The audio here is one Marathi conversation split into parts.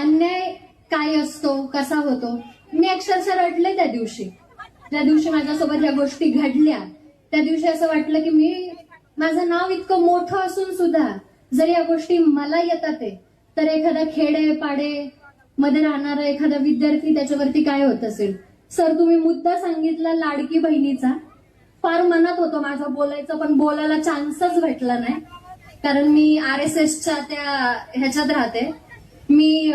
अन्याय काय असतो? कसा होतो? मी अक्षरशः रडले त्या दिवशी. त्या दिवशी माझ्यासोबत या गोष्टी घडल्या त्या दिवशी असं वाटलं की मी माझं नाव इतकं मोठं असून सुद्धा जर या गोष्टी मला येतात तर एखादा खेडे पाडे मध्ये राहणारा एखादा विद्यार्थी त्याच्यावरती काय होत असेल? सर तुम्ही मुद्दा सांगितला लाडकी बहिणीचा. फार मनात होतो माझं बोलायचं पण बोलायला चान्सच भेटला नाही. कारण मी आर एस एसच्या त्या ह्याच्यात राहते. मी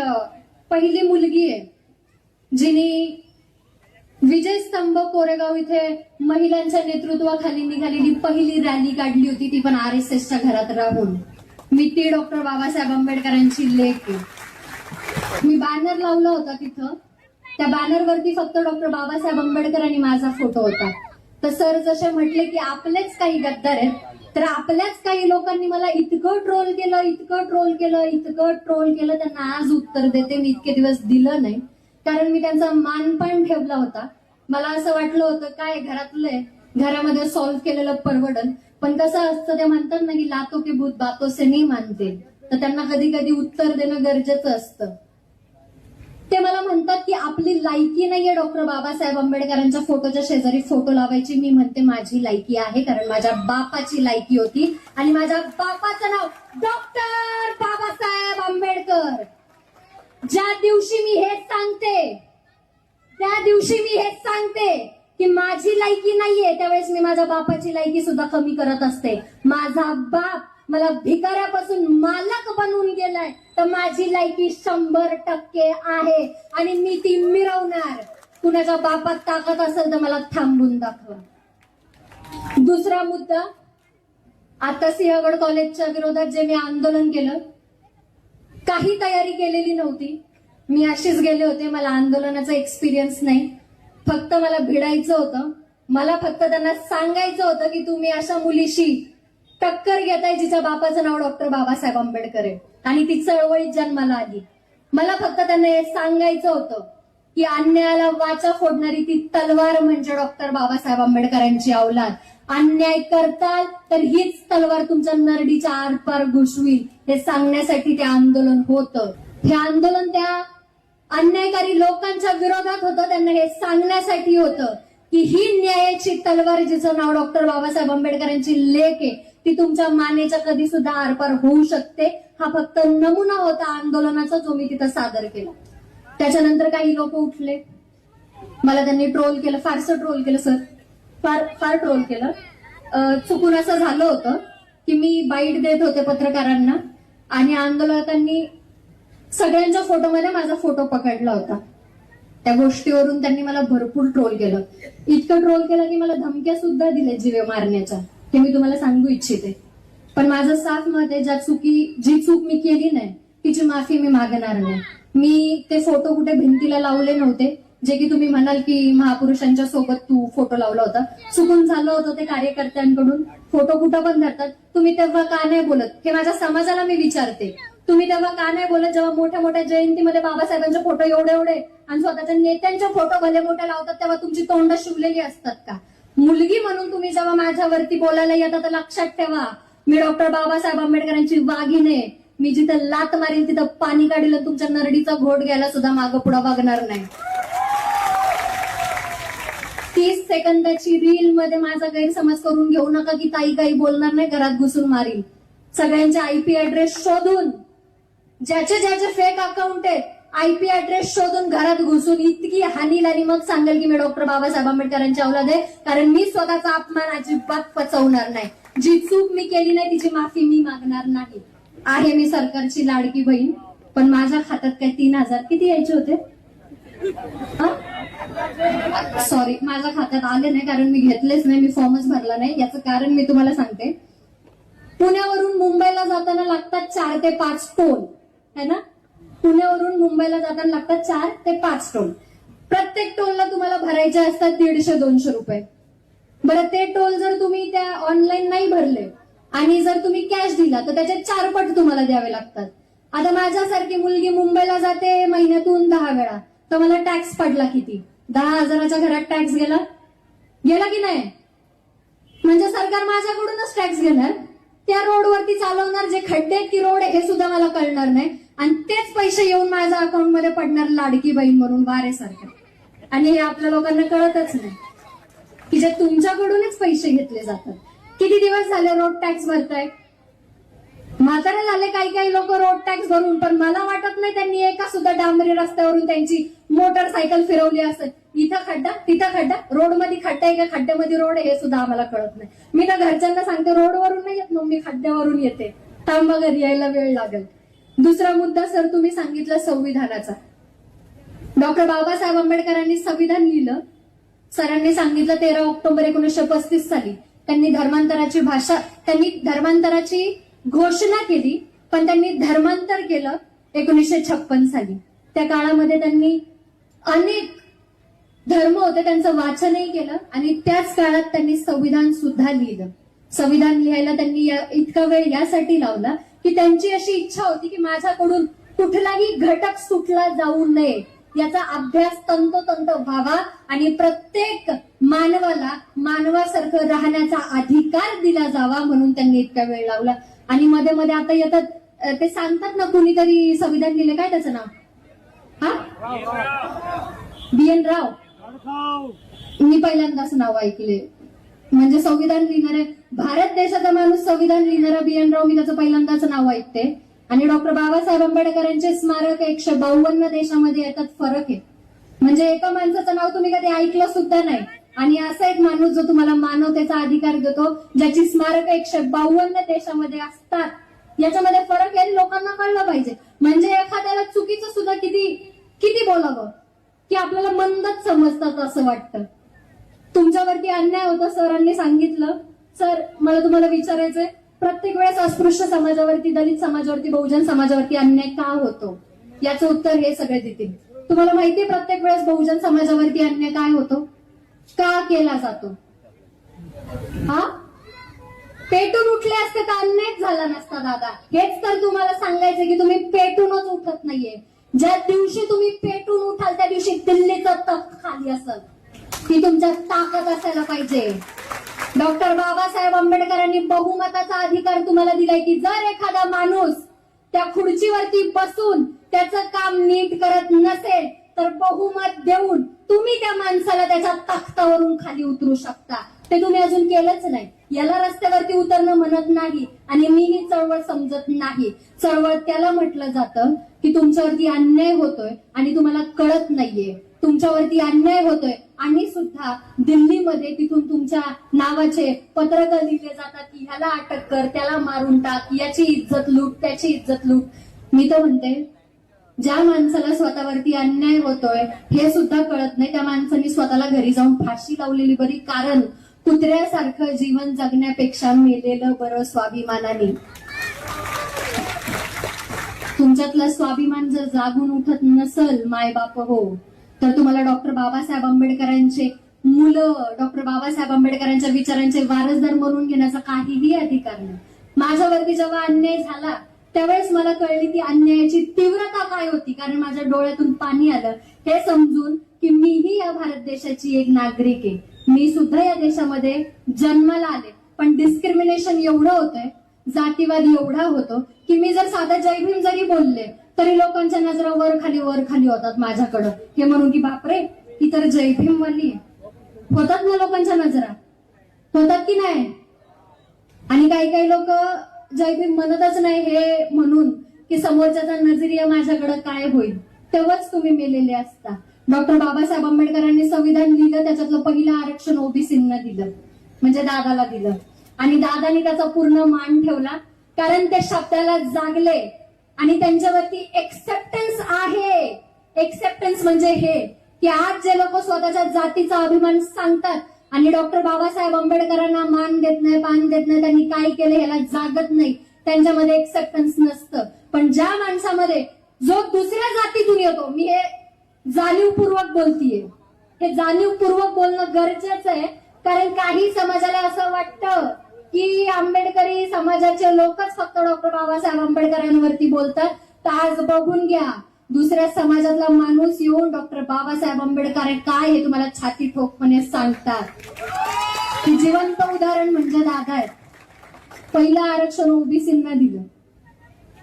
पहिली मुलगी आहे जिने विजय स्तंभ कोरेगाव इथे महिलांच्या नेतृत्वाखाली निघालेली पहिली रॅली काढली होती. ती पण आर एस एसच्या घरात राहून. मी ती डॉक्टर बाबासाहेब आंबेडकरांची लेख मी बॅनर लावला होता तिथं. त्या बॅनरवरती फक्त डॉक्टर बाबासाहेब आंबेडकर आणि माझा फोटो होता. तर सर जसे म्हटले की आपलेच काही गद्दार आहेत तर आपल्याच काही लोकांनी मला इतकं ट्रोल केलं इतकं ट्रोल केलं इतकं ट्रोल केलं त्यांना आज उत्तर देते मी इतके दिवस दिलं नाही. कारण मी त्यांचा मान पण ठेवला होता. मला असं वाटलं होतं काय घरातलंय घरामध्ये सॉल्व्ह केलेलं परवडल पण कसं असतं ते म्हणतात ना की लातो की भूत बातो से नाही मानते. तर त्यांना कधी कधी उत्तर देणं गरजेचं असतं. ते मला म्हणतात की आपली लायकी नाहीये डॉक्टर बाबासाहेब आंबेडकरांच्या फोटोच्या शेजारी फोटो लावायची. मी म्हणते माझी लायकी आहे कारण माझ्या बापाची लायकी होती आणि माझ्या बापाचं नाव डॉक्टर बाबासाहेब आंबेडकर. ज्या दिवशी मी हेच सांगते त्या दिवशी मी हेच सांगते की माझी लायकी नाहीये त्यावेळेस मी माझ्या बापाची लायकी सुद्धा कमी करत असते. माझा बाप मला भिकाऱ्यापासून मालक बनवून गेलाय. तर माझी लायकी शंभर टक्के आहे आणि मी ती मिरवणार. कुणाच्या बापात ताकद असेल तर मला थांबून दाखवा. दुसरा मुद्दा आता सिंहगड कॉलेजच्या विरोधात जे मी आंदोलन केलं काही तयारी केलेली नव्हती. मी अशीच गेले होते मला आंदोलनाचा एक्सपिरियन्स नाही. फक्त मला भिडायचं होतं. मला फक्त त्यांना सांगायचं होतं की तुम्ही अशा मुलीशी टक्कर घेताय जिच्या बापाचं नाव डॉक्टर बाबासाहेब आंबेडकर आहे. आणि ती चळवळीत जन्माला आली. मला फक्त त्यांना हे सांगायचं होतं की अन्यायाला वाचा फोडणारी ती तलवार म्हणजे डॉक्टर बाबासाहेब आंबेडकरांची अवलाद अन्याय करताल तर हीच तलवार तुमच्या नरडीच्या आरपार घुसवील हे सांगण्यासाठी ते आंदोलन होतं. हे आंदोलन त्या अन्यायकारी लोकांच्या विरोधात होतं. त्यांना हे सांगण्यासाठी होतं की ही न्यायाची तलवार जिचं नाव डॉक्टर बाबासाहेब आंबेडकरांची लेख आहे ती तुमच्या मानेच्या कधी सुद्धा आरपार होऊ शकते. हा फक्त नमुना होता आंदोलनाचा जो मी तिथं सादर केला. त्याच्यानंतर काही लोक उठले. मला त्यांनी ट्रोल केलं फारसं ट्रोल केलं सर फार फार ट्रोल केलं. चुकून असं झालं होतं की मी बाईट देत होते पत्रकारांना आणि आंदोलकांनी सगळ्यांच्या फोटोमध्ये माझा फोटो पकडला होता. त्या गोष्टीवरून त्यांनी मला भरपूर ट्रोल केलं. इतकं ट्रोल केलं की मला धमक्या सुद्धा दिल्या जीवे मारण्याच्या. हे मी तुम्हाला सांगू इच्छिते. पण माझं साफ मत आहे ज्या चुकी जी चूक मी केली नाही तिची माफी मी मागणार नाही. मी ते फोटो कुठे भिंतीला लावले नव्हते जे की तुम्ही म्हणाल की महापुरुषांच्या सोबत तू फोटो लावला होता. चुकून झालं होतं ते कार्यकर्त्यांकडून. फोटो कुठं पण धरतात. तुम्ही तेव्हा का नाही बोलत? हे माझ्या समाजाला मी विचारते. तुम्ही तेव्हा का नाही बोलत जेव्हा मोठ्या मोठ्या जयंतीमध्ये बाबासाहेबांचे फोटो एवढे एवढे आणि स्वतःच्या नेत्यांचे फोटो भले मोठे लावतात तेव्हा तुमची तोंड शिवलेली असतात का? मुलगी म्हणून तुम्ही जेव्हा माझ्यावरती बोलायला येतात तर लक्षात ठेवा. मी डॉक्टर बाबासाहेब आंबेडकरांची वाघिने मी जिथं लात मारील तिथं पाणी काढील तुमच्या नरडीचा घोट घ्यायला सुद्धा मागं पुढं बघणार नाही. तीस सेकंदाची रील मध्ये माझा गैरसमज करून घेऊ नका की ताई काही बोलणार नाही घरात घुसून मारील सगळ्यांचे आयपी ऍड्रेस शोधून. ज्याचे ज्याचे फेक अकाउंट आहेत आयपी ऍड्रेस शोधून घरात घुसून इतकी हानील आणि मग सांगेल की मी डॉक्टर बाबासाहेब आंबेडकरांची औलाद आहे कारण मी स्वतःचा अपमान अजिबात पचवणार नाही. जी चूक मी केली नाही तिची माफी मी मागणार नाही. आहे मी सरकारची लाडकी बहीण पण माझ्या खात्यात काय तीन हजार किती यायचे होते? सॉरी माझ्या खात्यात आले नाही कारण मी घेतलेच नाही मी फॉर्मच भरला नाही. याचं कारण मी तुम्हाला सांगते. पुण्यावरून मुंबईला जाताना लागतात चार ते पाच टोल है ना? पुण्यावरून मुंबईला जाताना लागतात चार ते पाच टोल. प्रत्येक टोलला तुम्हाला भरायचे असतात दीडशे दोनशे रुपये. बरं ते टोल जर तुम्ही त्या ऑनलाईन नाही भरले आणि जर तुम्ही कॅश दिला तर त्याचे चार पट तुम्हाला द्यावे लागतात. आता माझ्यासारखी मुलगी मुंबईला जाते महिन्यातून दहा वेळा तर मला टॅक्स पडला किती? दहा हजाराच्या घरात टॅक्स गेला? गेला की नाही? म्हणजे सरकार माझ्याकडूनच टॅक्स घेणार? त्या रोडवरती चालवणार जे खड्डे आहेत की रोड हे सुद्धा मला कळणार नाही. आणि तेच पैसे येऊन माझ्या अकाउंटमध्ये पडणार लाडकी बहीण म्हणून वारेसारखं. आणि हे आपल्या लोकांना कळतच नाही की जे तुमच्याकडूनच पैसे घेतले जातात. किती दिवस झाले रोड टॅक्स भरताय? म्हातारे झाले काही काही लोक रोड टॅक्स भरून पण मला वाटत नाही त्यांनी एका सुद्धा डांबरी रस्त्यावरून त्यांची मोटरसायकल फिरवली असेल. इथं खड्डा तिथं खड्डा रोडमध्ये खड्डा आहे का? खड्ड्यामध्ये रोड आहे हे सुद्धा आम्हाला कळत नाही. मी तर घरच्यांना सांगते रोडवरून नाही येत मग मी खड्ड्यावरून येते. थांबा घरी यायला वेळ लागेल. दुसरा मुद्दा सर तुम्ही सांगितलं संविधानाचा. डॉक्टर बाबासाहेब आंबेडकरांनी संविधान लिहिलं. सरांनी सांगितलं तेरा ऑक्टोबर एकोणीसशे पस्तीस साली. त्यांनी धर्मांतराची भाषा त्यांनी धर्मांतराची घोषणा केली पण त्यांनी धर्मांतर केलं एकोणीसशे छप्पन साली. त्या काळामध्ये त्यांनी अनेक धर्म होते त्यांचं वाचनही केलं आणि त्याच काळात त्यांनी संविधान सुद्धा लिहिलं. संविधान लिहायला त्यांनी इतका वेळ यासाठी लावला की त्यांची अशी इच्छा होती की माझ्याकडून कुठलाही घटक सुटला जाऊ नये. याचा अभ्यास तंतोतंत व्हावा आणि प्रत्येक मानवाला मानवासारखं राहण्याचा अधिकार दिला जावा म्हणून त्यांनी इतका वेळ लावला. आणि मध्ये मध्ये आता येतात ते सांगतात ना कुणीतरी संविधान लिहिले काय त्याचं नाव? हा? बी एन राव. मी पहिल्यांदाच नाव ऐकले. म्हणजे संविधान लिहिणारे भारत देशाचा माणूस संविधान लिहिणारा बी एन राव मी त्याचं पहिल्यांदाच नाव ऐकते. आणि डॉक्टर बाबासाहेब आंबेडकरांचे स्मारक एकशे बावन्न देशामध्ये येतात फरक आहे. म्हणजे एका माणसाचं नाव तुम्ही कधी ऐकलं सुद्धा नाही. आणि असा एक माणूस जो तुम्हाला मानवतेचा अधिकार देतो ज्याची स्मारक एकशे बावन्न देशामध्ये असतात याच्यामध्ये फरक आहे आणि लोकांना कळलं पाहिजे. म्हणजे एखाद्याला चुकीचं सुद्धा किती किती बोलावं की आपल्याला मंदच समजतात असं वाटतं. तुमच्यावरती अन्याय होता सरांनी सांगितलं. सर मला तुम्हाला विचारायचंय प्रत्येक वेळेस अस्पृश्य समाजावरती दलित समाजावरती बहुजन समाजावरती अन्याय का होतो? याचं उत्तर हे सगळे देतील. तुम्हाला माहितीये प्रत्येक वेळेस बहुजन समाजावरती अन्याय काय होतो? का केला जातो? हा? पेटून उठले असते तर अन्यायच झाला नसता दादा. हेच तर तुम्हाला सांगायचं की तुम्ही पेटूनच उठत नाहीये. ज्या दिवशी तुम्ही पेटून उठाल त्या दिवशी दिल्लीचं तप खाली असेल. ती तुमच्यात ताकद असायला पाहिजे. डॉक्टर बाबासाहेब आंबेडकरांनी बहुमताचा अधिकार तुम्हाला दिलाय की जर एखादा माणूस त्या खुर्चीवरती बसून त्याचं काम नीट करत नसेल तर बहुमत देऊन तुम्ही त्या माणसाला त्याच्या तख्तावरून खाली उतरू शकता. ते तुम्ही अजून केलंच नाही. याला रस्त्यावरती उतरणं म्हणत नाही आणि मी ही चळवळ समजत नाही. चळवळ त्याला म्हटलं जातं की तुमच्यावरती अन्याय होतोय आणि तुम्हाला कळत नाहीये. तुमच्यावरती अन्याय होतोय. आणि सुद्धा दिल्लीमध्ये तिथून तुमच्या नावाचे पत्रक लिहिले जातात की ह्याला अटक कर त्याला मारून टाक याची इज्जत लूट त्याची इज्जत लूट. मी तर म्हणते ज्या माणसाला स्वतःवरती अन्याय होतोय हे सुद्धा कळत नाही. त्या माणसाने स्वतःला घरी जाऊन फाशी लावलेली बरी कारण कुत्र्यासारखं जीवन जगण्यापेक्षा मेलेलं बरं स्वाभिमानाने. तुमच्यातलं स्वाभिमान जर जागून उठत नसल मायबाप हो. तर तुम्हाला डॉक्टर बाबासाहेब आंबेडकरांचे मुलं डॉक्टर बाबासाहेब आंबेडकरांच्या विचारांचे वारसदार म्हणून घेण्याचा काहीही अधिकार नाही. माझ्यावरती जेव्हा अन्याय झाला त्यावेळेस मला कळली ती अन्यायाची तीव्रता काय होती कारण माझ्या डोळ्यातून पाणी आलं. हे समजून की मीही या भारत देशाची एक नागरिक आहे. मी सुद्धा या देशामध्ये जन्माला आले. पण डिस्क्रिमिनेशन एवढं होतंय जातीवाद एवढा होतो की मी जर साधा जय भीम जरी बोलले तरी लोकांच्या नजरा वर खाली वर खाली होतात माझ्याकडं. हे म्हणून की बापरे ही तर जयभीम वाली आहे. होतात ना लोकांच्या नजरा? होतात की नाही? आणि काही काही लोक जयभीम म्हणतच नाही हे म्हणून की समोरच्याचा नजरिया माझ्याकडे काय होईल? तेव्हाच तुम्ही मेलेले असता. डॉक्टर बाबासाहेब आंबेडकरांनी संविधान लिहिलं त्याच्यातलं पहिलं आरक्षण ओबीसींना दिलं म्हणजे दादाला दिलं. आणि दादाने त्याचा पूर्ण मान ठेवला कारण ते शब्दाला जागले. आणि त्यांच्यावरती एक्सेप्टन्स आहे. एक्सेप्टन्स म्हणजे हे की आज जे लोक स्वतःच्या जातीचा अभिमान सांगतात आणि डॉक्टर बाबासाहेब आंबेडकरांना मान देत नाही पान देत नाही त्यांनी काय केलं ह्याला जागत नाही. त्यांच्यामध्ये एक्सेप्टन्स नसतं. पण ज्या माणसामध्ये जो दुसऱ्या जातीतून येतो मी हे जाणीवपूर्वक बोलतीये. हे जाणीवपूर्वक बोलणं गरजेचं आहे कारण काही समाजाला असं वाटतं की आंबेडकरी समाजाचे लोकच फक्त डॉक्टर बाबासाहेब आंबेडकरांवरती बोलतात. तर आज बघून घ्या दुसऱ्या समाजातला माणूस येऊन डॉक्टर बाबासाहेब आंबेडकर काय हे तुम्हाला छाती ठोकपणे सांगतात. जिवंत उदाहरण म्हणजे दादा आहेत. पहिलं आरक्षण ओबीसींना दिलं.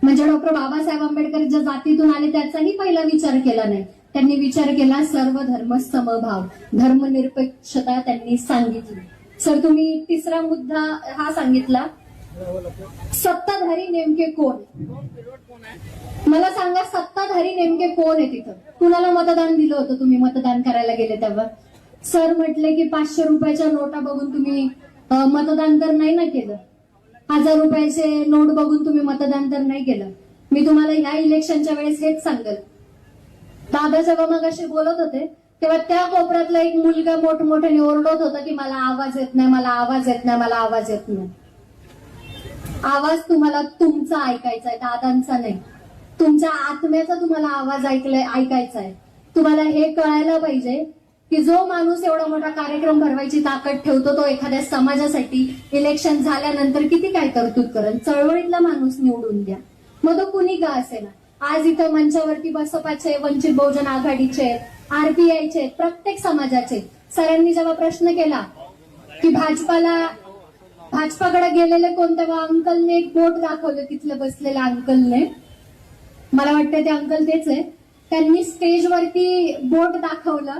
म्हणजे डॉक्टर बाबासाहेब आंबेडकर ज्या जातीतून आले त्याचाही पहिला विचार केला नाही. त्यांनी विचार केला सर्व धर्म समभाव. धर्मनिरपेक्षता त्यांनी सांगितली. सर तुम्ही तिसरा मुद्दा हा सांगितला. सत्ताधारी नेमके कोण? मला सांगा सत्ताधारी नेमके कोण आहे तिथं? कुणाला मतदान दिलं होतं तुम्ही मतदान करायला गेले तेव्हा? सर म्हटले की पाचशे रुपयाच्या नोटा बघून तुम्ही मतदान तर नाही ना केलं. हजार रुपयाचे नोट बघून तुम्ही मतदान तर नाही केलं. मी तुम्हाला ह्या इलेक्शनच्या वेळेस हेच सांगेल. दादा जेव्हा मग असे बोलत होते. तेव्हा त्या कोपऱ्यातला एक मुलगा मोठमोठ्याने ओरडत होता की मला आवाज येत नाही मला आवाज येत नाही मला आवाज येत नाही. आवाज तुम्हाला तुमचा ऐकायचा आहे दादांचा नाही. तुमच्या आत्म्याचा तुम्हाला आवाज ऐकलाय ऐकायचा आहे. तुम्हाला हे कळायला पाहिजे की जो माणूस एवढा मोठा कार्यक्रम भरवायची ताकद ठेवतो तो एखाद्या समाजासाठी इलेक्शन झाल्यानंतर किती काय तरतूद करेल? चळवळीतला माणूस निवडून द्या. मग तो कुणी का असेना? आज इथं मंचावरती बसपाचे वंचित बहुजन आघाडीचे आरबीआयचे प्रत्येक समाजाचे. सरांनी जेव्हा प्रश्न केला की भाजपाला भाजपाकडे गेलेले कोण तेव्हा अंकलने एक बोट दाखवलं तिथलं बसलेल्या अंकलने. मला वाटतं ते अंकल तेच आहे त्यांनी स्टेजवरती बोट दाखवलं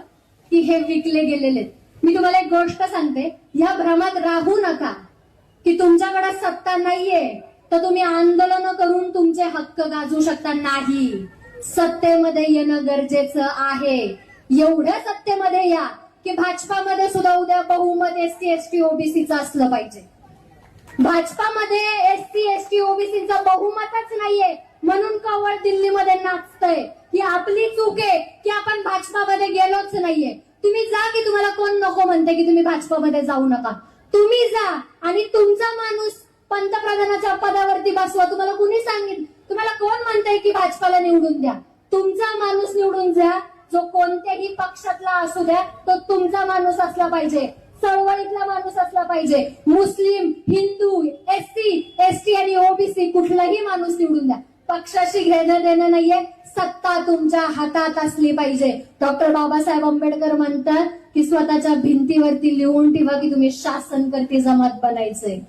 की हे विकले गेलेले. मी तुम्हाला एक गोष्ट सांगते. ह्या भ्रमात राहू नका की तुमच्याकडे सत्ता नाहीये. तर तुम्ही आंदोलन करून तुमचे हक्क गाजवू शकता नाही. सत्तेमध्ये येणं गरजेचं आहे. एवढ्या सत्तेमध्ये या की भाजपामध्ये सुद्धा उद्या बहुमत एसटी एसटी ओबीसीचं असलं पाहिजे. भाजपामध्ये एसटी एसटी ओबीसीचं बहुमतच नाहीये. म्हणून कवळ दिल्लीमध्ये नाचतय. ही आपली चूक आहे की आपण भाजपामध्ये गेलोच नाहीये. तुम्ही जा की तुम्हाला कोण नको म्हणते की तुम्ही भाजपामध्ये जाऊ नका. तुम्ही जा आणि तुमचा माणूस पंतप्रधानाच्या पदावरती बसवा. तुम्हाला कुणी सांगितलं? तुम्हाला कोण म्हणतंय की भाजपाला निवडून द्या? तुमचा माणूस निवडून द्या जो कोणत्याही पक्षातला असू द्या तो तुमचा माणूस असला पाहिजे. चळवळीतला माणूस असला पाहिजे. मुस्लिम हिंदू एससी एसटी आणि ओबीसी कुठलाही माणूस निवडून द्या. पक्षाशी घेणं देणं नाहीये. सत्ता तुमच्या हातात असली पाहिजे. डॉक्टर बाबासाहेब आंबेडकर म्हणतात की स्वतःच्या भिंतीवरती लिहून ठेवा की तुम्ही शासन करती जमात बनायचंय.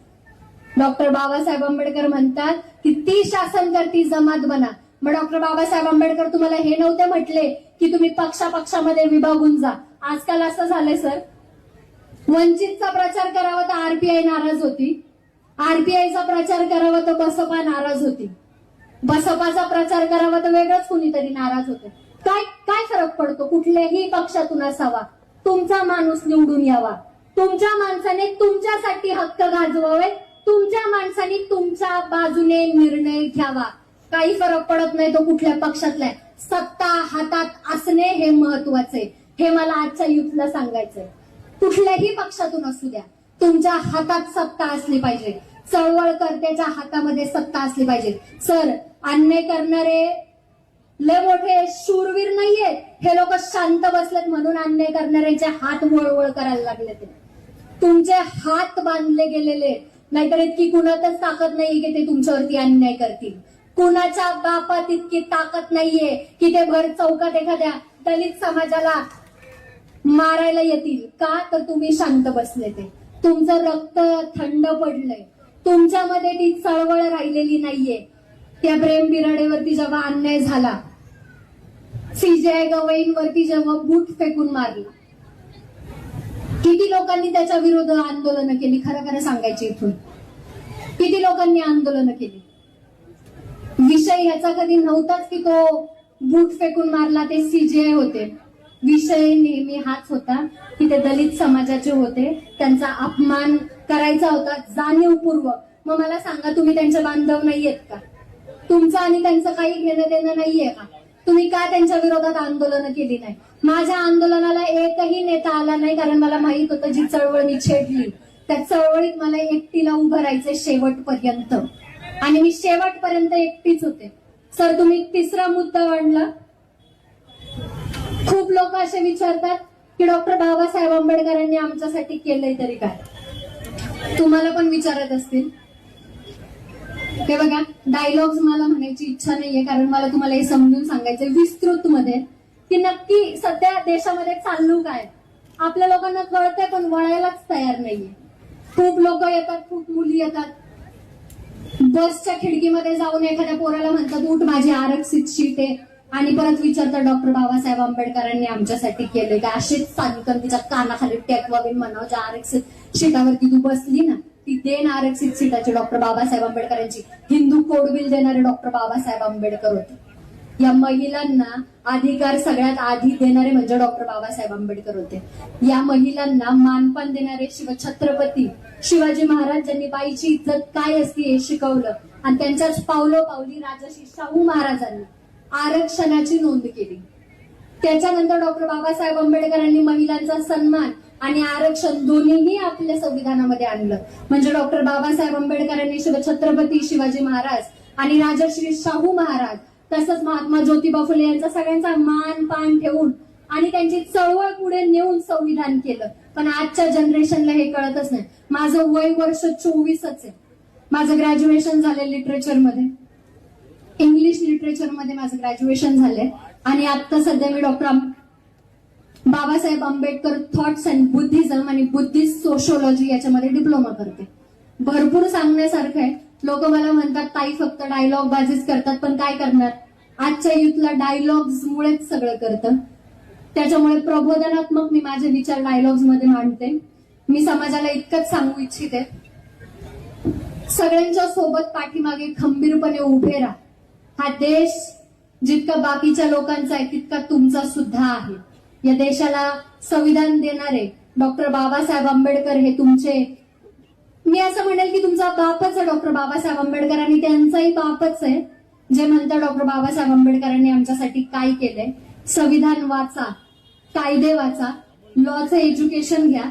डॉक्टर बाबासाहेब आंबेडकर म्हणतात की ती शासन करती जमात बना. मग डॉक्टर बाबासाहेब आंबेडकर तुम्हाला हे नव्हते म्हटले की तुम्ही पक्षापक्षामध्ये विभागून जा. आजकाल असं झालंय सर. वंचितचा प्रचार करावा तर आरपीआय नाराज होती. आरपीआयचा प्रचार करावा तर बसपा नाराज होती. बसपाचा प्रचार करावा तर वेगळंच कुणीतरी नाराज होते. काय काय फरक पडतो? कुठल्याही पक्षातून असावा. तुमचा माणूस निवडून यावा. तुमच्या माणसाने तुमच्यासाठी हक्क गाजवावे तुमच्या माणसाने तुमच्या बाजूने निर्णय घ्यावा. काही फरक पडत नाही तो कुठल्या पक्षातला आहे. सत्ता हातात असणे हे महत्त्वाचे हे मला आजच्या युथला सांगायचंय. कुठल्याही पक्षातून असू द्या तुमच्या हातात सत्ता असली पाहिजे. चळवळकर्त्याच्या हातामध्ये सत्ता असली पाहिजे. सर अन्याय करणारे लय मोठे शूरवीर नाहीयेत हे लोक शांत बसलेत म्हणून अन्याय करणाऱ्यांचे हात वळवळ करायला लागले ते तुमचे हात बांधले गेलेले नाहीतर इतकी कुणातच ताकद नाहीये की ते तुमच्यावरती अन्याय करतील. कुणाच्या बापात इतकी ताकद नाहीये की ते भर चौकात एखाद्या दलित समाजाला मारायला येतील. का? तर तुम्ही शांत बसले ते. तुमचं रक्त थंड पडलंय. तुमच्यामध्ये ती चळवळ राहिलेली नाहीये. त्या प्रेम बिराडेवरती जेव्हा अन्याय झाला सीजेआय गवईंवरती जेव्हा बूट फेकून मारला किती लोकांनी त्याच्या विरोध आंदोलन केली? खरं खरं सांगायची इथून. किती लोकांनी आंदोलन केली? विषय ह्याचा कधी नव्हताच की तो बूट फेकून मारला ते सीजीआय होते. विषय नेहमी हाच होता की ते दलित समाजाचे होते. त्यांचा अपमान करायचा होता जाणीवपूर्वक मग मला सांगा तुम्ही त्यांचे बांधव नाहीयेत का? तुमचं आणि त्यांचं काही घेणं देणं नाहीये का? तुम्ही का त्यांच्या विरोधात आंदोलन केली नाही? माझ्या आंदोलनाला एकही नेता आला नाही कारण मला माहीत होतं जी चळवळ मी छेडली त्या चळवळीत मला एकटीला उभं राहायचं शेवटपर्यंत. आणि मी शेवटपर्यंत एकटीच होते. सर तुम्ही तिसरा मुद्दा आणला. खूप लोक असे विचारतात की डॉक्टर बाबासाहेब आंबेडकरांनी आमच्यासाठी केलंय तरी काय? तुम्हाला पण विचारत असतील. हे बघा डायलॉग्स मला म्हणायची इच्छा नाहीये कारण मला तुम्हाला हे समजून सांगायचंय विस्तृत मध्ये की नक्की सध्या देशामध्ये चालू काय? आपल्या लोकांना कळतंय पण वळायलाच तयार नाहीये. खूप लोक येतात खूप मुली येतात. बसच्या खिडकीमध्ये जाऊन एखाद्या पोराला म्हणतात उठ माझी आरक्षित सीट आहे. आणि परत विचारतात डॉक्टर बाबासाहेब आंबेडकरांनी आमच्यासाठी केले का? असेच सांगितलं तिच्या कानाखाली टेकवावी म्हणावं ज्या आरक्षित सीटावरती तू बसली ना ती देण आरक्षित सीटाची डॉक्टर बाबासाहेब आंबेडकरांची हिंदू कोड बिल देणारे डॉक्टर बाबासाहेब आंबेडकर होते. या महिलांना अधिकार सगळ्यात आधी देणारे म्हणजे डॉक्टर बाबासाहेब आंबेडकर होते. या महिलांना मानपान देणारे शिव छत्रपती शिवाजी महाराज ज्यांनी बाईची इज्जत काय असते हे शिकवलं आणि त्यांच्याच पावलो पावली राजाशी शाहू महाराजांनी आरक्षणाची नोंद केली. त्याच्यानंतर डॉक्टर बाबासाहेब आंबेडकरांनी महिलांचा सन्मान आणि आरक्षण दोन्हीही आपल्या संविधानामध्ये आणलं. म्हणजे डॉक्टर बाबासाहेब आंबेडकरांनी शिवछत्रपती शिवाजी महाराज आणि राजश्री शाहू महाराज तसंच महात्मा ज्योतिबा फुले यांचा सगळ्यांचा मान पान ठेवून आणि त्यांची चळवळ पुढे नेऊन संविधान केलं. पण आजच्या जनरेशनला हे कळतच नाही. माझं वय वर्ष चोवीसच आहे. माझं ग्रॅज्युएशन झालं लिटरेचरमध्ये इंग्लिश लिटरेचरमध्ये माझं ग्रॅज्युएशन झालंय. आणि आता सध्या मी doctor Babasaheb Ambedkar thoughts and Buddhism आणि बुद्धिस्ट सोशोलॉजी याच्यामध्ये डिप्लोमा करते. भरपूर सांगण्यासारखं आहे. लोक मला म्हणतात ताई फक्त डायलॉग बाजीच करतात पण काय करणार? आजच्या युथला डायलॉग्स मुळेच सगळं करतं. त्याच्यामुळे प्रबोधनात्मक मी माझे विचार डायलॉग्समध्ये मांडते. मी समाजाला इतकंच सांगू इच्छिते. सगळ्यांच्या सोबत पाठीमागे खंबीरपणे उभे राहा. हा देश जितका बाकीच्या लोकांचा आहे तितका तुमचा सुद्धा आहे. या देशाला संविधान देणारे डॉक्टर बाबासाहेब आंबेडकर हे तुमचे. मी असं म्हणेल की तुमचा बापच आहे डॉक्टर बाबासाहेब आंबेडकर आणि त्यांचाही बापच आहे. जे म्हणतात डॉक्टर बाबासाहेब आंबेडकरांनी आमच्यासाठी काय केलंय. संविधान वाचा कायदे वाचा लॉचं एज्युकेशन घ्या.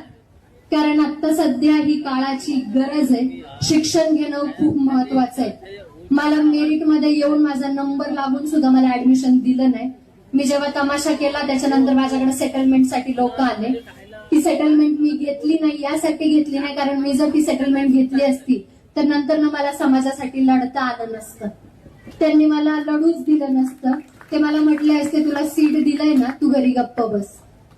कारण आता सध्या ही काळाची गरज आहे. शिक्षण घेणं खूप महत्वाचं आहे. मला मेरिटमध्ये येऊन माझा नंबर लागून सुद्धा मला ऍडमिशन दिलं नाही. मी जेव्हा तमाशा केला त्याच्यानंतर माझ्याकडे सेटलमेंटसाठी लोक आले. ती सेटलमेंट मी घेतली नाही यासाठी घेतली नाही कारण मी जर ती सेटलमेंट घेतली असती तर नंतर ना मला समाजासाठी लढता आलं नसतं. त्यांनी मला लढूच दिलं नसतं. ते मला म्हटले असते तुला सीट दिलंय ना तू घरी गप्प बस.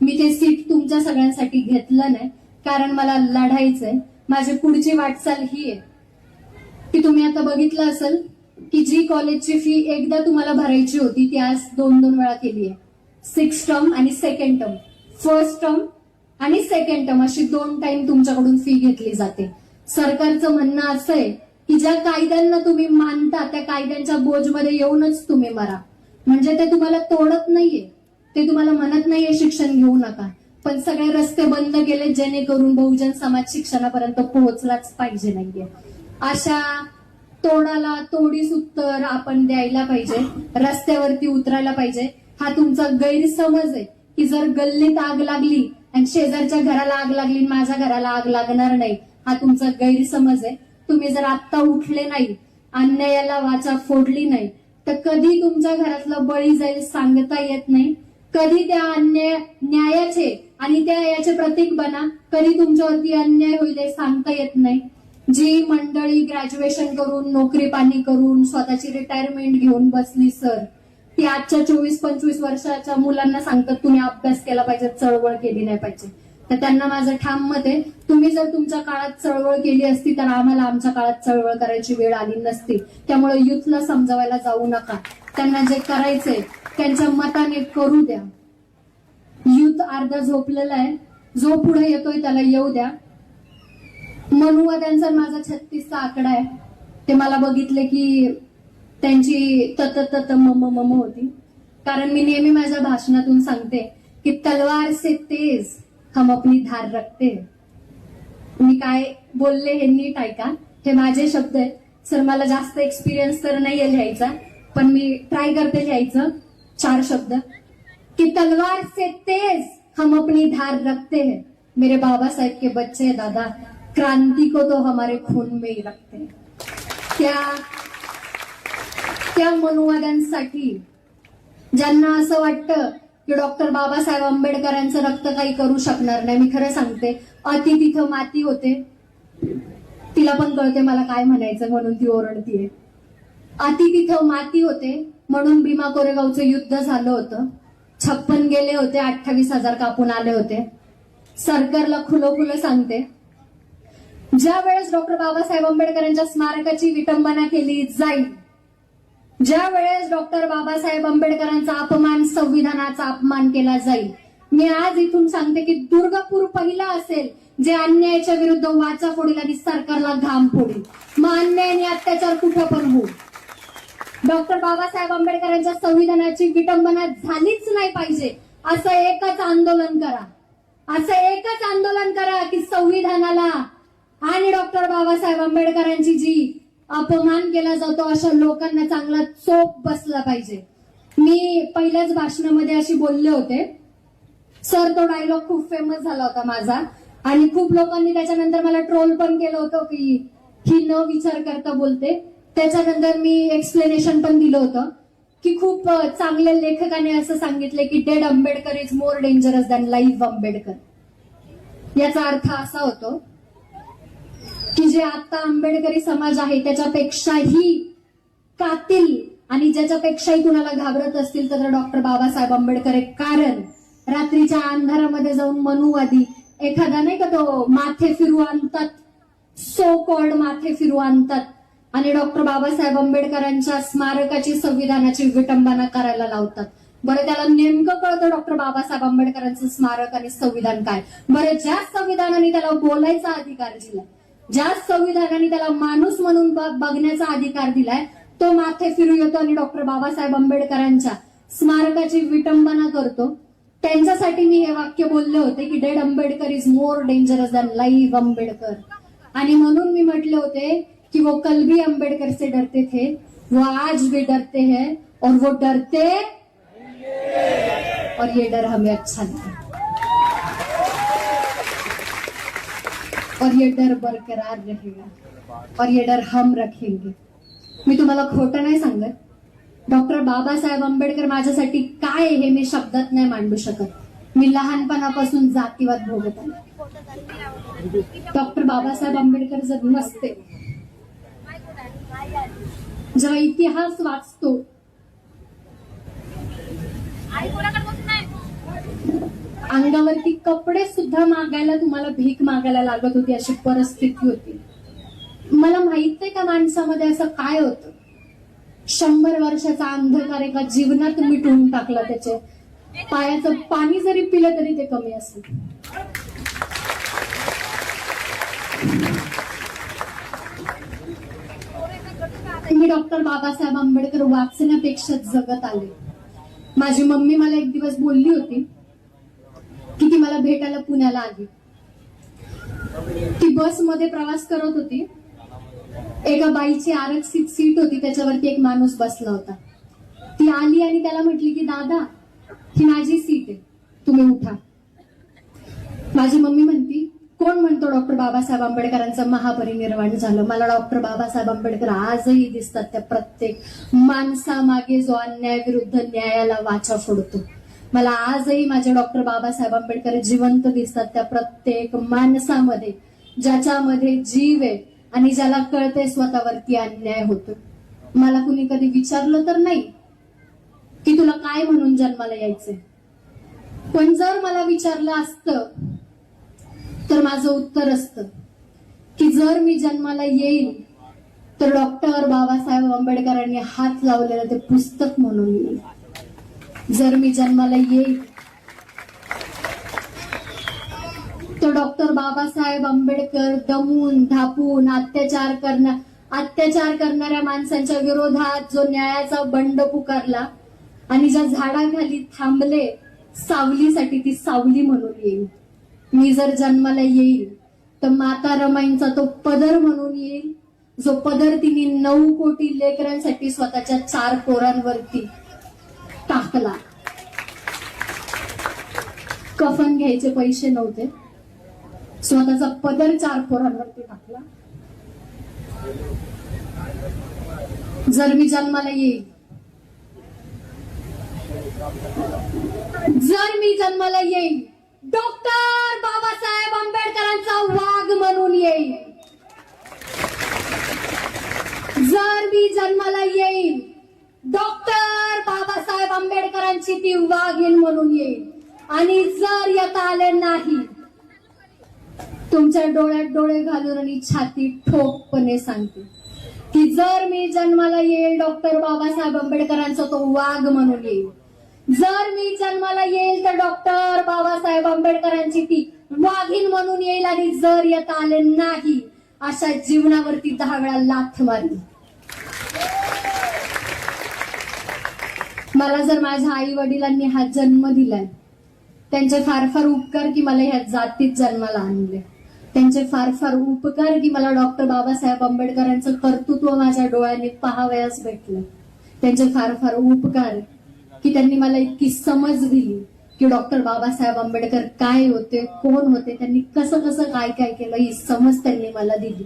मी ते सीट तुमच्या सगळ्यांसाठी घेतलं नाही कारण मला लढायचंय. माझी पुढची वाटचाल ही आहे. की तुम्ही आता बघितलं असेल की जी कॉलेजची फी एकदा तुम्हाला भरायची होती ती आज दोन दोन वेळा केली आहे सिक्स टर्म आणि सेकंड टर्म फर्स्ट टर्म आणि सेकंड टर्म अशी दोन टाइम तुमच्याकडून फी घेतली जाते. सरकारचं म्हणणं असं आहे की ज्या कायद्यांना तुम्ही मानता त्या कायद्यांच्या बोजमध्ये येऊनच तुम्ही मरा. म्हणजे ते तुम्हाला तोडत नाहीये. ते तुम्हाला म्हणत नाहीये शिक्षण घेऊ नका. पण सगळे रस्ते बंद केले जेणेकरून बहुजन समाज शिक्षणापर्यंत पोहोचलाच पाहिजे नाहीये. अशा तोंडाला तोडीस उत्तर आपण द्यायला पाहिजे रस्त्यावरती उतरायला पाहिजे. हा तुमचा गैरसमज आहे की जर गल्लीत आग लागली आणि शेजारच्या घराला आग लागली आणि माझ्या घराला आग लागणार नाही हा तुमचा गैरसमज आहे. तुम्ही जर आत्ता उठले नाही अन्यायाला वाचा फोडली नाही तर कधी तुमच्या घरातलं बळी जाईल सांगता येत नाही. कधी त्या अन्याय न्यायाचे आणि त्या याचे प्रतीक बना कधी तुमच्यावरती अन्याय होईल हे सांगता येत नाही. जी मंडळी ग्रॅज्युएशन करून नोकरी पाणी करून स्वतःची रिटायरमेंट घेऊन बसली सर ती आजच्या चोवीस पंचवीस वर्षाच्या मुलांना सांगतात तुम्ही अभ्यास केला पाहिजे चळवळ केली नाही पाहिजे. तर त्यांना माझं ठाम मत आहे तुम्ही जर तुमच्या काळात चळवळ केली असती तर आम्हाला आमच्या काळात चळवळ करायची वेळ आली नसती. त्यामुळे युथला समजावायला जाऊ नका. त्यांना जे करायचंय त्यांच्या मताने करू द्या. युथ अर्धा झोपलेला आहे. जो पुढे येतोय त्याला येऊ द्या. मनुवाद्यांचा माझा छत्तीसचा आकडा आहे. ते मला बघितले की त्यांची तत तत मम मम होती. कारण मी नेहमी माझ्या भाषणातून सांगते की तलवार से तेज हम अपनी धार रखते मी काय बोलले हे नीट ऐका. हे माझे शब्द आहेत. सर मला जास्त एक्सपिरियन्स तर नाहीये लिहायचा पण मी ट्राय करते लिहायचं. चार शब्द. की तलवार से तेज हम अपनी धार रखते हैं. मेरे बाबा साहेब के बच्चे दादा. क्रांति को तो हमारे खून में ही रखते हैं। त्या त्या मनुवाद्यांसाठी ज्यांना असं वाटतं की डॉक्टर बाबासाहेब आंबेडकरांचं रक्त काही करू शकणार नाही? मी खरं सांगते अति तिथं माती होते. तिला पण कळते मला काय म्हणायचं म्हणून ती ओरडतीये. अति तिथं माती होते म्हणून भीमा कोरेगावचं युद्ध झालं होतं. छप्पन गेले होते अठ्ठावीस हजार कापून आले होते. सरकारला खुलं खुलं सांगते ज्या वेळेस डॉक्टर बाबासाहेब आंबेडकरांच्या स्मारकाची विटंबना केली जाईल ज्या वेळेस डॉक्टर बाबासाहेब आंबेडकरांचा अपमान संविधानाचा अपमान केला जाईल. मी आज इथून सांगते की दुर्गापूर पहिला असेल जे अन्यायाच्या विरुद्ध वाचा फोडील आणि सरकारला घाम फोडील मग अन्याय आणि अत्याचार कुठं पण होऊ. डॉक्टर बाबासाहेब आंबेडकरांच्या संविधानाची विटंबना झालीच नाही पाहिजे. असं एकच आंदोलन करा. असं एकच आंदोलन करा की संविधानाला आणि डॉक्टर बाबासाहेब आंबेडकरांची जी अपमान केला जातो अशा लोकांना चांगला चोप बसला पाहिजे. मी पहिल्याच भाषणामध्ये अशी बोलले होते. सर तो डायलॉग खूप फेमस झाला होता माझा. आणि खूप लोकांनी त्याच्यानंतर मला ट्रोल पण केलं होतं की ही न विचार करता बोलते. त्याच्यानंतर मी एक्सप्लेनेशन पण दिलं होतं की खूप चांगल्या लेखकाने असं सांगितलं की dead Ambedkar is more dangerous than live Ambedkar. याचा अर्थ असा होतो की जे आता आंबेडकरी समाज आहे त्याच्यापेक्षाही कातील आणि ज्याच्यापेक्षाही कुणाला घाबरत असतील तर डॉक्टर बाबासाहेब आंबेडकर आहे कारण. रात्रीच्या अंधारामध्ये जाऊन मनुवादी. एखादा नाही का तो माथे फिरू आणतात? सो कॉल्ड माथे फिरू आणतात. आणि डॉक्टर बाबासाहेब आंबेडकरांच्या स्मारकाची संविधानाची विटंबना करायला लावतात. बरं त्याला नेमकं कळतं डॉक्टर बाबासाहेब आंबेडकरांचं स्मारक आणि संविधान काय? बरं ज्या संविधानाने त्याला बोलायचा अधिकार दिला ज्या संविधानाने त्याला माणूस म्हणून बघण्याचा अधिकार दिलाय तो माथे फिरू येतो आणि डॉक्टर बाबासाहेब आंबेडकरांच्या स्मारकाची विटंबना करतो. त्यांच्यासाठी मी हे वाक्य बोलले होते की dead Ambedkar is more dangerous than live Ambedkar. आणि म्हणून मी म्हटले होते कि वो कल भी अम्बेडकर से डरते थे वो आज भी डरते हैं और वो डरते और ये डर हमें अच्छा नहीं और ये डर बरकरार रहेगा और ये डर हम रखेंगे। मी तुम्हाला खोटं नाही सांगत. डॉक्टर बाबासाहेब आंबेडकर माझ्यासाठी काय हे मी शब्दात नाही मांडू शकत. मी लहानपणापासून जातीवाद भोगत आहे. डॉक्टर बाबासाहेब आंबेडकर जर नसते जेव्हा इतिहास वाचतो अंगावरती कपडे सुद्धा मागायला तुम्हाला भीक मागायला लागत होती अशी परिस्थिती होती. मला माहीत नाही का माणसामध्ये असं काय होतं. शंभर वर्षाचा अंधकार एका जीवनात तुम्ही टोळून टाकला त्याचे. पायाचं पाणी जरी पिलं तरी ते कमी असेल. मी डॉक्टर बाबासाहेब आंबेडकर वाचण्यापेक्षा जगत आले. माझी मम्मी मला एक दिवस बोलली होती की ती मला भेटायला पुण्याला आली. ती बसमध्ये प्रवास करत होती. एका बाईची आरक्षित सीट होती त्याच्यावरती एक माणूस बसला होता. ती आली आणि त्याला म्हटली की दादा ही माझी सीट आहे. तुम्ही उठा. माझी मम्मी म्हणती कोण म्हणतो डॉक्टर बाबासाहेब आंबेडकरांचं महापरिनिर्वाण झालं? मला डॉक्टर बाबासाहेब आंबेडकर आजही दिसतात त्या प्रत्येक माणसामागे जो अन्यायाविरुद्ध न्यायाला वाचा फोडतो. मला आजही माझे डॉक्टर बाबासाहेब आंबेडकर जिवंत दिसतात त्या प्रत्येक माणसामध्ये ज्याच्यामध्ये जीव आहे आणि ज्याला कळते स्वतःवरती अन्याय होतो मला कुणी कधी विचारलं तर नाही की तुला काय म्हणून जन्माला यायचंय. पण जर मला विचारलं असतं तर माझं उत्तर असतं की जर मी जन्माला येईल तर डॉक्टर बाबासाहेब आंबेडकरांनी हात लावलेलं ते पुस्तक म्हणून येईल. जर मी जन्माला येईल तर डॉक्टर बाबासाहेब आंबेडकर दमून धापून अत्याचार करणार अत्याचार करणाऱ्या माणसांच्या विरोधात जो न्यायाचा बंड पुकारला आणि ज्या झाडाखाली थांबले सावलीसाठी ती सावली म्हणून येईल. मी जर जन्माला येईल तर माता रमाईंचा तो पदर म्हणून येईल जो पदर तिने नऊ कोटी लेकरांसाठी स्वतःच्या चार पोरांवरती टाकला कफन घ्यायचे पैसे नव्हते. स्वतःचा पदर चार पोरांवरती टाकला. जर मी जन्माला येईल. जर मी जन्माला येईल डॉक्टर बाबासाहेब आंबेडकरांचा वाघ म्हणून येईल. जर मी जन्माला येईल डॉक्टर बाबासाहेब आंबेडकरांची ती वाघीण म्हणून येईल. आणि जर येता आले नाही तुमच्या डोळ्यात डोळे घालून आणि छाती ठोकपणे सांगते. की जर मी जन्माला येईल डॉक्टर बाबासाहेब आंबेडकरांचा तो वाघ म्हणून येईल. जर मी जन्माला येईल तर डॉक्टर बाबासाहेब आंबेडकरांची ती वाघीण म्हणून येईल. आणि जर येता आले नाही अशा जीवनावरती दहा वेळा लाथ मारली. मला जर माझ्या आई वडिलांनी हा जन्म दिलाय त्यांचे फार फार उपकार की मला ह्या जातीत जन्माला आणले. त्यांचे फार फार उपकार की मला डॉक्टर बाबासाहेब आंबेडकरांचं कर्तृत्व माझ्या डोळ्यांनी पाहावयास भेटलं. त्यांचे फार फार उपकार की त्यांनी मला इतकी समज दिली की डॉक्टर बाबासाहेब आंबेडकर काय होते कोण होते त्यांनी कसं कसं काय काय केलं ही समज त्यांनी मला दिली.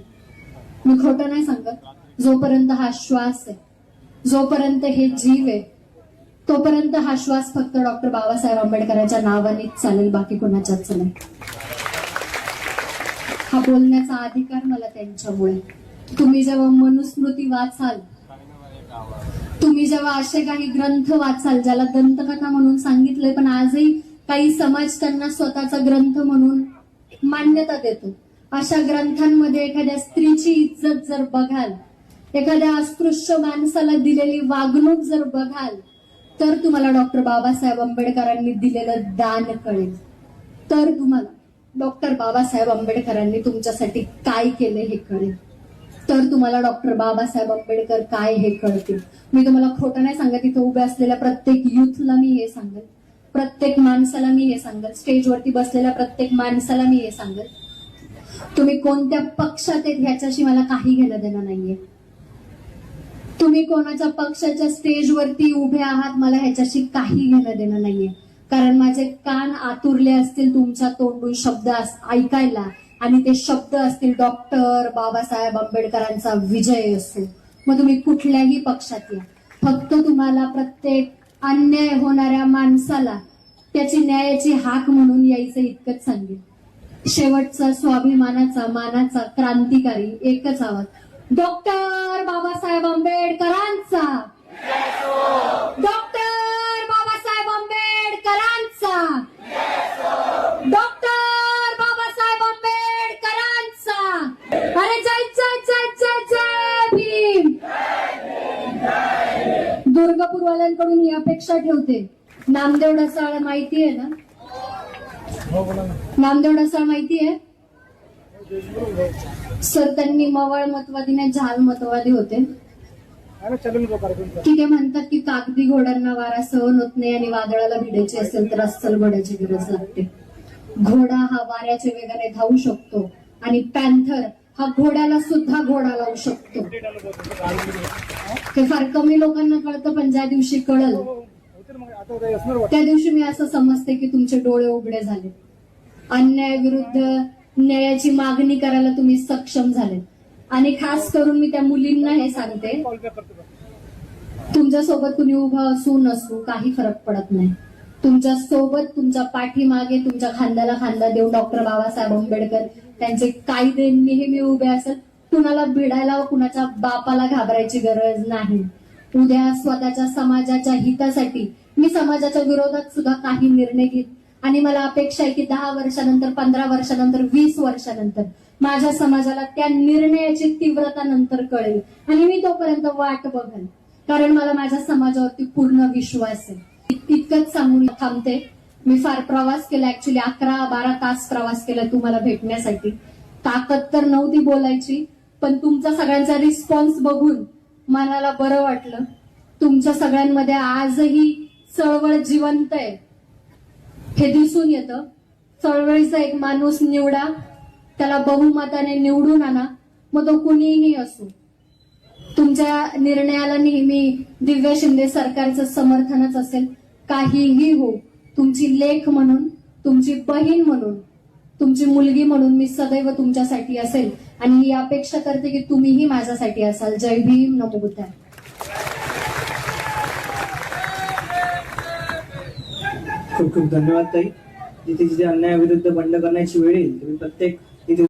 मी खोटं नाही सांगत. जोपर्यंत हा श्वास आहे जोपर्यंत हे जीव आहे तोपर्यंत हा श्वास फक्त डॉक्टर बाबासाहेब आंबेडकरांच्या नावानेच चालेल बाकी कोणाच्याच नाही. हा बोलण्याचा अधिकार मला त्यांच्यामुळे. तुम्ही जेव्हा मनुस्मृती वाचाल तुम्ही जेव्हा असे काही ग्रंथ वाचाल ज्याला दंतकथा म्हणून सांगितलंय पण आजही काही समाज त्यांना स्वतःचा ग्रंथ म्हणून मान्यता देतो. अशा ग्रंथांमध्ये एखाद्या स्त्रीची इज्जत जर बघाल एखाद्या अस्पृश्य माणसाला दिलेली वागणूक जर बघाल तर तुम्हाला डॉक्टर बाबासाहेब आंबेडकरांनी दिलेलं दान कळेल. तर तुम्हाला डॉक्टर बाबासाहेब आंबेडकरांनी तुमच्यासाठी काय केले हे कळेल. तर तुम्हाला डॉक्टर बाबासाहेब आंबेडकर काय हे कळतील. मी तुम्हाला खोटं नाही सांगत इथं उभ्या असलेल्या प्रत्येक युथला मी हे सांगत प्रत्येक माणसाला मी हे सांगत स्टेजवरती बसलेल्या प्रत्येक माणसाला मी हे सांगेल. तुम्ही कोणत्या पक्षात आहेत ह्याच्याशी मला काही घेणं देणं नाहीये. तुम्ही कोणाच्या पक्षाच्या स्टेजवरती उभे आहात मला ह्याच्याशी काही घेणं देणं नाहीये. कारण माझे कान आतुरले असतील तुमच्या तोंडून शब्द ऐकायला. आणि ते शब्द असतील डॉक्टर बाबासाहेब आंबेडकरांचा विजय असो. मग तुम्ही कुठल्याही पक्षात या. फक्त तुम्हाला प्रत्येक अन्याय होणाऱ्या माणसाला त्याची न्यायाची हाक म्हणून यायचं इतकंच सांगेल शेवटचा स्वाभिमानाचा मानाचा क्रांतिकारी एकच आवाज. डॉक्टर बाबासाहेब आंबेडकरांचा. डॉक्टर बाबासाहेब आंबेडकरांचा. डॉक्टर बाबासाहेब आंबेडकरांचा. अरे जय जय जय जय जय भीम. दुर्गापूरवाल्यांकडून ही अपेक्षा ठेवते. नामदेव ढसाळ माहिती आहे ना? नामदेव ढसाळ माहिती आहे सर त्यांनी मवाळ मतवादी नाही झाल मतवादी होते. की ते म्हणतात की कागदी घोड्यांना वारा सहन होत नाही आणि वादळाला भिडायची असेल तर अस्सल घोड्याची गरज लागते. घोडा हा वाऱ्याच्या वेगाने धावू शकतो आणि पॅन्थर हा घोड्याला सुद्धा घोडा लावू शकतो. ते फार कमी लोकांना कळतं पण ज्या दिवशी कळल त्या दिवशी मी असं समजते की तुमचे डोळे उघडे झाले. अन्याय विरुद्ध न्यायाची मागणी करायला तुम्ही सक्षम झाले आणि खास करून मी त्या मुलींना हे सांगते तुमच्यासोबत कुणी उभा असू नसू काही फरक पडत नाही. तुमच्यासोबत तुमच्या पाठीमागे तुमच्या खांद्याला खांदा देऊन डॉक्टर बाबासाहेब आंबेडकर त्यांचे कायदे नेहमी उभे असत कुणाला भिडायला व कुणाच्या बापाला घाबरायची गरज नाही. उद्या स्वतःच्या समाजाच्या हितासाठी मी समाजाच्या विरोधात सुद्धा काही निर्णय घेत आणि मला अपेक्षा आहे की दहा वर्षानंतर पंधरा वर्षानंतर वीस वर्षानंतर माझ्या समाजाला त्या निर्णयाची तीव्रता नंतर कळेल. आणि मी तोपर्यंत वाट बघेल. कारण मला माझ्या समाजावरती पूर्ण विश्वास आहे. इतकंच सांगून थांबते. मी फार प्रवास केला. ऍक्च्युली अकरा बारा तास प्रवास केला तुम्हाला भेटण्यासाठी. ताकद तर नव्हती बोलायची पण तुमचा सगळ्यांचा रिस्पॉन्स बघून मनाला बरं वाटलं. तुमच्या सगळ्यांमध्ये आजही चळवळ जिवंत आहे. हे दिसून येतं. चळवळीचा एक माणूस निवडा त्याला बहुमताने निवडून आणा मग तो कुणीही असो. तुमच्या निर्णयाला नेहमी दिव्या शिंदे सरकारचं समर्थनच असेल. काहीही हो तुमची लेख म्हणून तुमची बहीण म्हणून तुमची मुलगी म्हणून मी सदैव तुमच्यासाठी असेल. आणि ही अपेक्षा करते की तुम्हीही माझ्यासाठी असाल. जय भीम नमो बुद्धाय. खूप खूप धन्यवाद ताई. जिथे जिथे अन्यायाविरुद्ध बंड करण्याची वेळ येईल तुम्ही प्रत्येक